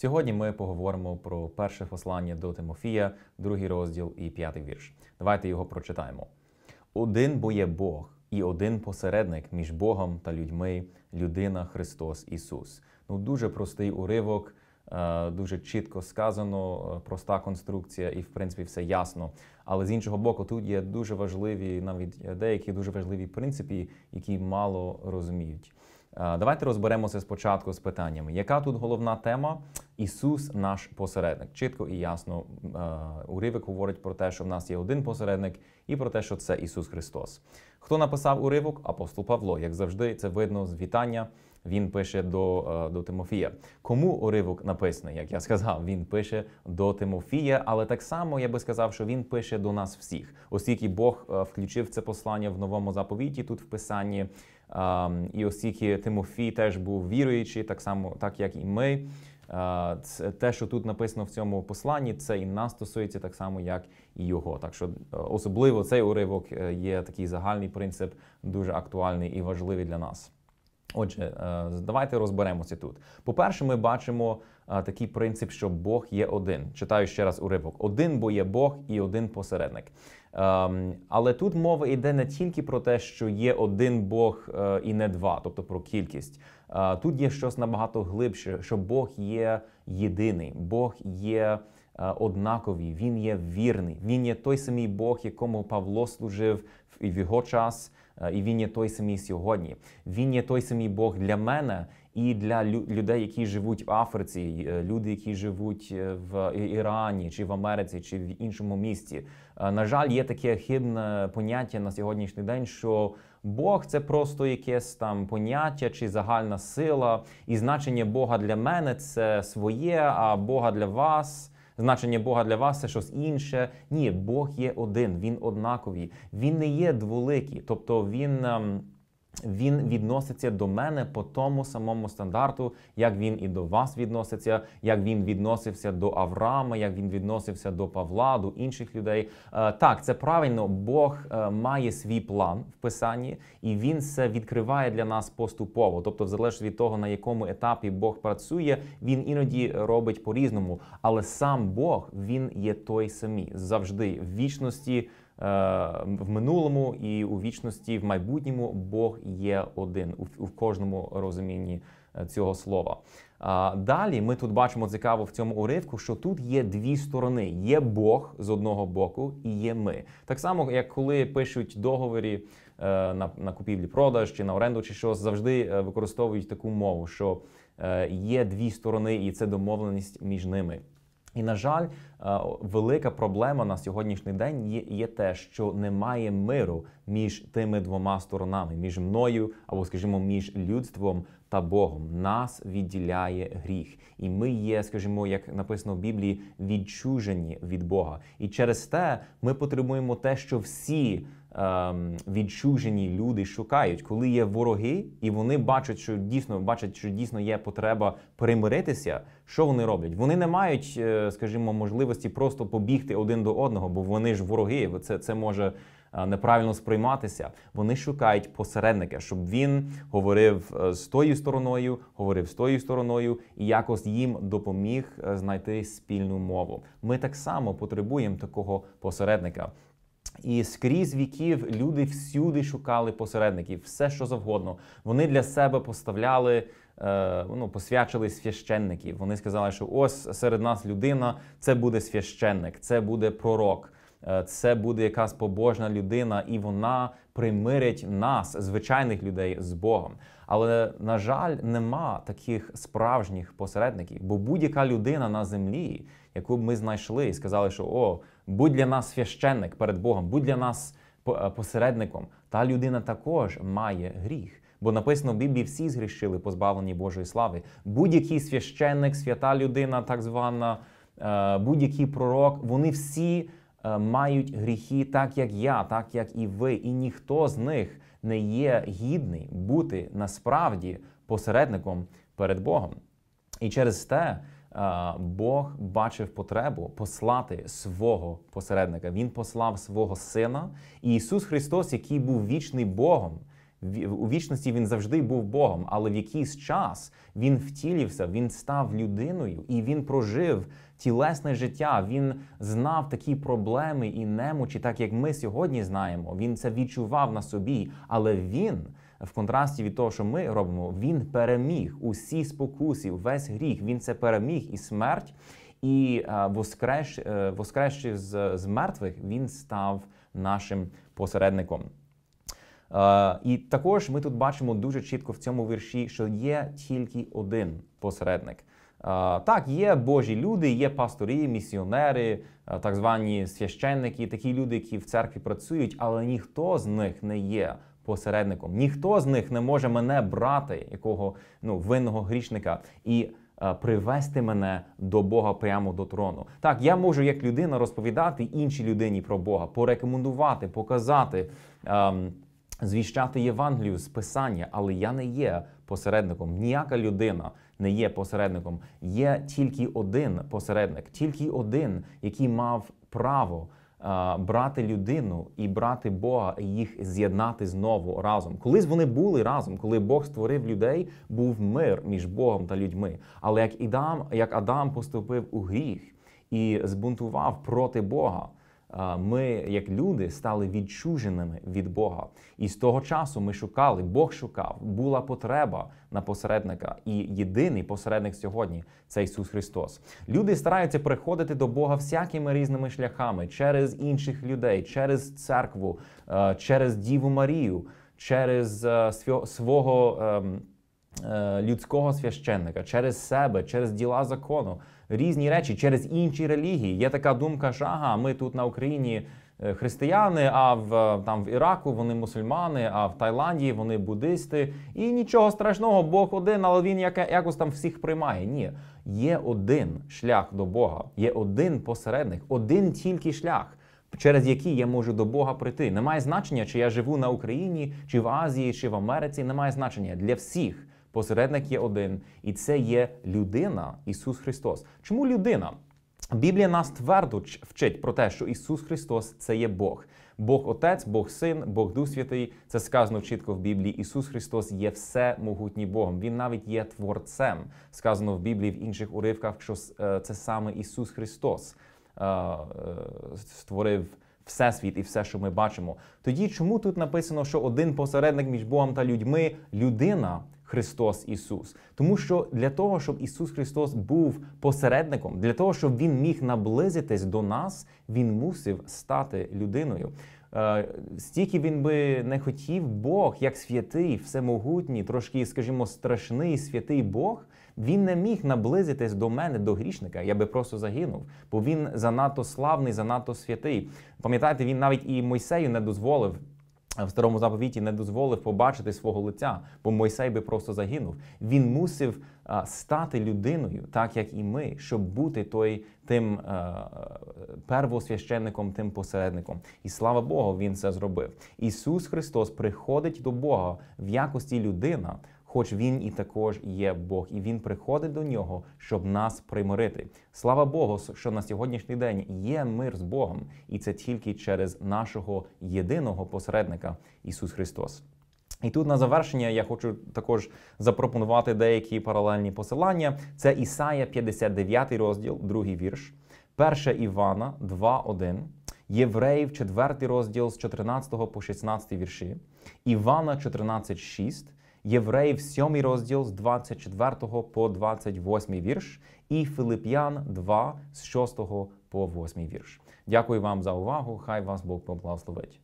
Сьогодні ми поговоримо про перше послання до Тимофія, другий розділ і п'ятий вірш. Давайте його прочитаємо. Один бо є Бог і один посередник між Богом та людьми, людина Христос Ісус. Ну дуже простий уривок. Е, дуже чітко сказано, е, проста конструкція, і в принципі все ясно. Але з іншого боку, тут є дуже важливі, навіть деякі дуже важливі принципи, які мало розуміють. Е, давайте розберемося спочатку з питаннями. Яка тут головна тема? Ісус, наш посередник. Чітко і ясно уривок говорить про те, що в нас є один посередник, і про те, що це Ісус Христос. Хто написав уривок? Апостол Павло. Як завжди, це видно з вітання він пише до е, до Тимофія. Кому уривок написаний, як я сказав, він пише до Тимофія, але так само я би сказав, що він пише до нас всіх, оскільки Бог е, включив це послання в новому заповіті тут в писанні. І оскільки Тимофій теж був віруючий, так само, так як і ми. Те, що тут написано в цьому посланні, це і нас стосується так само, як і його. Так що е, особливо цей уривок є такий загальний принцип, дуже актуальний і важливий для нас. Отже, е, давайте розберемося тут. По-перше, ми бачимо е, такий принцип, що Бог є один. Читаю ще раз уривок: один, бо є Бог і один посередник. Ем, але тут мова йде не тільки про те, що є один Бог е, і не два, тобто про кількість. Тут є щось набагато глибше, що Бог є єдиний, Бог є. Однаковий, він є вірний. Він є той самий Бог, якому Павло служив в його час. Е, і він є той самий сьогодні. Він є той самий Бог для мене і для людей, які живуть в Африці, е, люди, які живуть е, в Ірані, чи в Америці, чи в іншому місті. На жаль, є таке хибне поняття на сьогоднішній день, що Бог це просто якесь там поняття чи загальна сила, і значення Бога для мене це своє, а Бога для вас значення Бога для вас це щось інше. Ні, Бог є один, він однаковий, він не є дволикий, тобто він. Він відноситься до мене по тому самому стандарту, як він і до вас відноситься, як він відносився до Авраама, як він відносився до Павла, до інших людей. Е, так, це правильно. Бог е, має свій план в писанні, і він це відкриває для нас поступово. Тобто, в залежності від того, на якому етапі Бог працює, він іноді робить по-різному. Але сам Бог він є той самий завжди в вічності. Е, в минулому і у вічності, в майбутньому Бог є один у кожному розумінні е, цього слова. Далі ми тут бачимо цікаво в цьому уривку, що тут є дві сторони: є Бог з одного боку і є ми. Так само, як коли пишуть договори е, на на купівлі-продаж чи на оренду, чи щось завжди використовують таку мову, що є дві сторони, і це домовленість між ними. І, на жаль, велика проблема на сьогоднішній день є, є те, що немає миру між тими двома сторонами, між мною або, скажімо, між людством та Богом. Нас відділяє гріх, і ми є, скажімо, як написано в Біблії, відчужені від Бога. І через те ми потребуємо те, що всі. Ем, відчужені люди шукають, коли є вороги, і вони бачать, що дійсно бачать, що дійсно є потреба примиритися. Що вони роблять? Вони не мають, е, скажімо, можливості просто побігти один до одного, бо вони ж вороги. Це це може е, неправильно сприйматися. Вони шукають посередника, щоб він говорив е, з тою стороною, говорив з тою стороною і якось їм допоміг знайти спільну мову. Ми так само потребуємо такого посередника. І скрізь віків люди всюди шукали посередників, все що завгодно. Вони для себе поставляли, е, ну, посвячили священників. Вони сказали, що ось серед нас людина, це буде священник, це буде пророк, це буде якась побожна людина, і вона примирить нас, звичайних людей, з Богом. Але на жаль, нема таких справжніх посередників, бо будь-яка людина на землі, яку б ми знайшли і сказали, що о будь для нас священник перед Богом, будь для нас е, посередником. Та людина також має гріх. Бо написано в Біблії всі згрішили, позбавлені Божої слави. Будь-який священник, свята людина, так звана, е, будь-який пророк, вони всі е, мають гріхи, так як я, так як і ви. І ніхто з них не є гідний бути насправді посередником перед Богом. І через те. Бог бачив потребу послати свого посередника. Він послав свого сина. І Ісус Христос, який був вічний Богом, У вічності він завжди був Богом, але в якийсь час він втілився, він став людиною і він прожив тілесне життя. Він знав такі проблеми і немочі, так як ми сьогодні знаємо. Він це відчував на собі, але він. В контрасті від того, що ми робимо, він переміг усі спокуси, весь гріх. Він це переміг і смерть, і воскреш, е, воскресши з, з мертвих, він став нашим посередником. І також ми тут бачимо дуже чітко в цьому вірші, що є тільки один посередник. Так, є Божі люди, є пастори, місіонери, так звані священники, такі люди, які в церкві працюють, але ніхто з них не є посередником. Ніхто з них не може мене брати, якого ну винного грішника, і привести мене до Бога прямо до трону. Так, я можу як людина розповідати іншій людині про Бога, порекомендувати, показати. Ем, звіщати Євангелію з Писання, але я не є посередником. Ніяка людина не є посередником. Є тільки один посередник, тільки один, який мав право. Брати людину і брати Бога, і їх з'єднати знову разом. Колись вони були разом, коли Бог створив людей, був мир між Богом та людьми. Але як Ідам, як Адам поступив у гріх і збунтував проти Бога, ми, як люди, стали відчуженими від Бога. І з того часу ми шукали, Бог шукав, була потреба на посередника. І єдиний посередник сьогодні це Ісус Христос. Люди стараються приходити до Бога всякими різними шляхами через інших людей, через церкву, е, через Діву Марію, через е, свого. Е, людського священника через себе, через діла закону, різні речі через інші релігії. Є така думка, що ага, ми тут на Україні е, християни, а в там в Іраку вони мусульмани, а в Таїланді вони буддисти. І нічого страшного, Бог один, але він якось там всіх приймає. Ні, є один шлях до Бога, є один посередник, один тільки шлях. Через який я можу до Бога прийти. Немає значення, чи я живу на Україні, чи в Азії, чи в Америці. Немає значення для всіх. Посередник є один, і це є людина, Ісус Христос. Чому людина? Біблія нас твердо вчить про те, що Ісус Христос це є Бог. Бог Отець, Бог Син, Бог Дух Святий. Це сказано чітко в Біблії. Ісус Христос є все могутній Богом. Він навіть є творцем. Сказано в Біблії в інших уривках, що е, це саме Ісус Христос е, е, створив. Всесвіт і все, що ми бачимо. Тоді чому тут написано, що один посередник між Богом та людьми людина? Христос Ісус. Тому що для того, щоб Ісус Христос був посередником, для того, щоб Він міг наблизитись до нас, Він мусив стати людиною. Е, стільки він би не хотів Бог, як святий, всемогутній, трошки, скажімо, страшний святий Бог. Він не міг наблизитись до мене, до грішника. Я би просто загинув, бо він занадто славний, занадто святий. Пам'ятаєте, він навіть і Мойсею не дозволив в старому заповіті не дозволив побачити свого лиця, бо Мойсей би просто загинув. Він мусив стати людиною, так як і ми, щоб бути той тим первосвященником, тим посередником. І слава Богу, він це зробив. Ісус Христос приходить до Бога в якості людина хоч він і також є Бог, і він приходить до нього, щоб нас примирити. Слава Богу, що на сьогоднішній день є мир з Богом, і це тільки через нашого єдиного посередника Ісус Христос. І тут на завершення я хочу також запропонувати деякі паралельні посилання. Це Ісая, 59 розділ, другий вірш, 1 Івана 2.1, Євреїв, 4 розділ з 14 по 16 вірші, Івана 14.6, Євреїв, 7 розділ з 24 по 28 вірш, і Филип'ян 2 з 6 по 8 вірш. Дякую вам за увагу. Хай вас Бог поблагословить.